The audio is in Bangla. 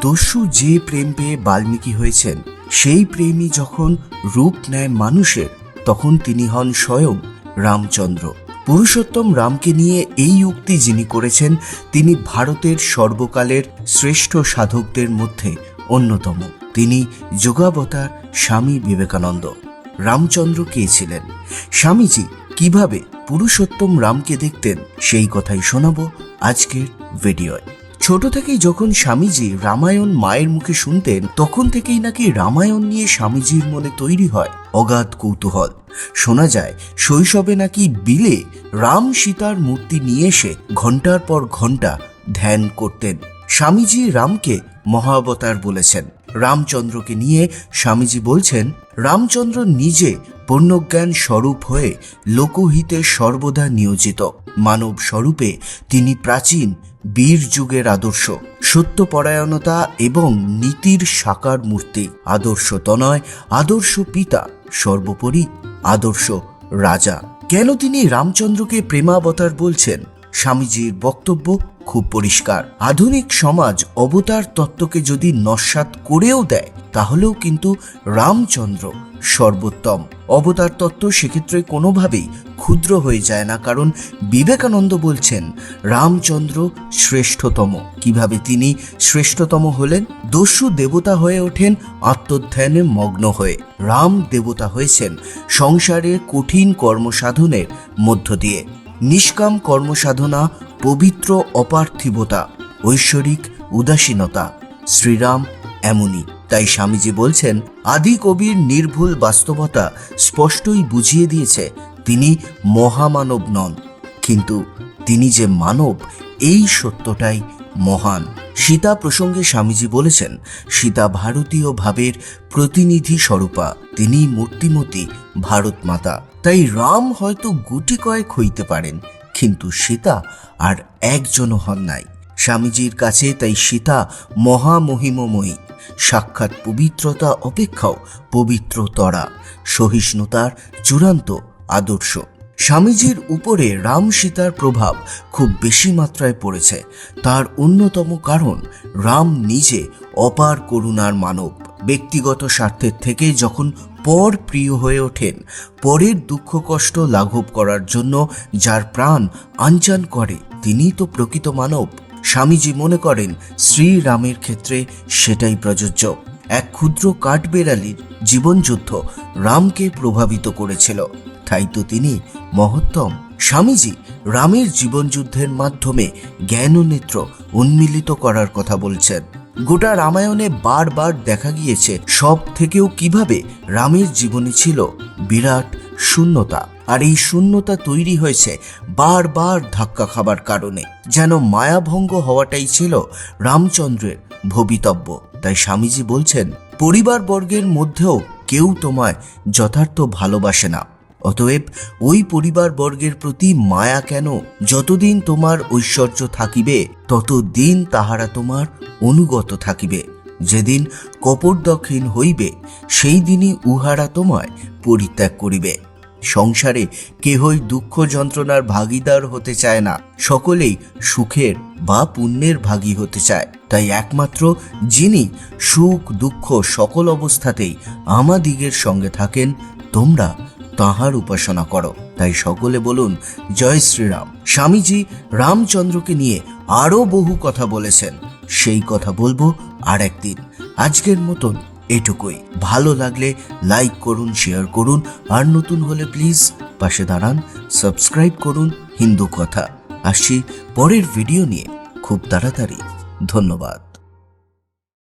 দস্যু যে প্রেম পেয়ে বাল্মীকি হয়েছেন, সেই প্রেমই যখন রূপ নেয় মানুষের, তখন তিনি হন স্বয়ং রামচন্দ্র। পুরুষোত্তম রামকে নিয়ে এই উক্তি যিনি করেছেন, তিনি ভারতের সর্বকালের শ্রেষ্ঠ সাধকদের মধ্যে অন্যতম। তিনি যোগাবতার স্বামী বিবেকানন্দ। রামচন্দ্র কে ছিলেন? স্বামীজি, কীভাবে পুরুষোত্তম রামকে দেখতেন? সেই কথাই শোনাবো আজকের ভিডিওয়। ছোট থেকেই যখন স্বামীজি রামায়ণ মায়ের মুখে শুনতেন, তখন থেকেই নাকি রামায়ণ নিয়ে স্বামীজির মনে তৈরি হয় অগাধ কৌতূহল। শোনা যায়, শৈশবে নাকি বিলে রাম সীতার মূর্তি নিয়ে এসে ঘণ্টার পর ঘণ্টা ধ্যান করতেন। স্বামীজি রামকে মহাবতার বলেছেন। রামচন্দ্রকে নিয়ে স্বামীজি বলছেন, রামচন্দ্র নিজে পূর্ণজ্ঞান স্বরূপ হয়ে লোকহিতে সর্বদা নিয়োজিত। মানব স্বরূপে তিনি প্রাচীন, বীর যুগের আদর্শ। সত্যপরায়ণতা এবং নীতির সাকার মূর্তি। আদর্শ তনয়, আদর্শ পিতা, সর্বোপরি আদর্শ রাজা। কেন তিনি রামচন্দ্রকে প্রেমাবতার বলছেন? স্বামীজির বক্তব্য খুব পরিষ্কার। আধুনিক সমাজ অবতার তত্ত্বকে যদি নস্বাত করেও দেয়, তাহলেও কিন্তু রামচন্দ্র সর্বোত্তম। অবতার তত্ত্ব সেক্ষেত্রে কোনোভাবেই ক্ষুদ্র হয়ে যায় না, কারণ বিবেকানন্দ বলছেন, রামচন্দ্র শ্রেষ্ঠতম। কীভাবে তিনি শ্রেষ্ঠতম হলেন? দস্যু দেবতা হয়ে ওঠেন আত্মধ্যানে মগ্ন হয়ে। রাম দেবতা হয়েছেন সংসারের কঠিন কর্মসাধনের মধ্য দিয়ে। নিষ্কাম কর্মসাধনা, পবিত্র অপার্থিবতা, ঐশ্বরিক উদাসীনতা। শ্রীরাম এমনই। তাই স্বামীজি বলছেন, আদি কবির নির্ভুল বাস্তবতা স্পষ্টই বুঝিয়ে দিয়েছে, তিনি মহামানব নন। কিন্তু তিনি যে মানব, এই সত্যটাই মহান। সীতা প্রসঙ্গে স্বামীজি বলেছেন, সীতা ভারতীয় ভাবের প্রতিনিধি স্বরূপা তিনি মূর্তিমতী ভারত মাতা তাই রাম হয়তো গুটি কয়েক হইতে পারেন, কিন্তু সীতা আর একজনও হন নাই। স্বামীজির কাছে তাই সীতা মহামহিমময়ী, সাক্ষাৎ পবিত্রতা অপেক্ষাও পবিত্রতরা, সহিষ্ণুতার চূড়ান্ত আদর্শ। স্বামীজির উপরে রাম সীতার প্রভাব খুব বেশি মাত্রায় পড়েছে। তার অন্যতম কারণ, রাম নিজে অপার করুণার মানব। ব্যক্তিগত স্বার্থের থেকে যখন পর প্রিয় হয়ে ওঠেন। পরের দুঃখ কষ্ট লাঘব করার জন্য যার প্রাণ আঞ্চান করে, তিনিই তো প্রকৃত মানব। স্বামীজি মনে করেন, শ্রীরামের ক্ষেত্রে সেটাই প্রযোজ্য। এক ক্ষুদ্র কাঠবেড়ালির জীবনযুদ্ধ রামকে প্রভাবিত করেছিল। তাই তো তিনি মহত্তম। স্বামীজি রামের জীবনযুদ্ধের মাধ্যমে জ্ঞান ও নেত্র উন্মিলিত করার কথা বলছেন। গোটা রামায়ণে বারবার দেখা গিয়েছে সব থেকেও কীভাবে রামের জীবনে ছিল বিরাট শূন্যতা। আর এই শূন্যতা তৈরি হয়েছে বারবার ধাক্কা খাবার কারণে। যেন মায়াভঙ্গ হওয়াটাই ছিল রামচন্দ্রের ভবিতব্য। তাই স্বামীজি বলছেন পরিবার বর্গের মধ্যেও কেউ তোমায় যথার্থ ভালোবাসে না। অতএব ওই পরিবার বর্গের প্রতি মায়া কেন? যতদিন তোমার ঐশ্বর্য থাকিবে, ততদিন তাহারা তোমার অনুগত থাকিবে। যেদিন কপর্দক্ষিণ হইবে, সেই দিনই উহারা তোমায় পরিত্যাগ করিবে। সংসারে কেহই দুঃখ যন্ত্রণার ভাগিদার হতে চায় না, সকলেই সুখের বা পুণ্যের ভাগী হতে চায়। তাই একমাত্র যিনি সুখ দুঃখ সকল অবস্থাতেই আমাদিগের সঙ্গে থাকেন, তোমরা তাহার উপাসনা করো। তাই সকলে বলুন, জয় শ্রীরাম। স্বামীজি রামচন্দ্রকে নিয়ে আরও বহু কথা বলেছেন। সেই কথা বলব আর একদিন আজকের মতন এটুকুই। ভালো লাগলে লাইক করুন, শেয়ার করুন, আর নতুন হলে প্লিজ পাশে দাঁড়ান, সাবস্ক্রাইব করুন হিন্দু কথা। আসছি পরের ভিডিও নিয়ে। খুব তাড়াতাড়ি। ধন্যবাদ।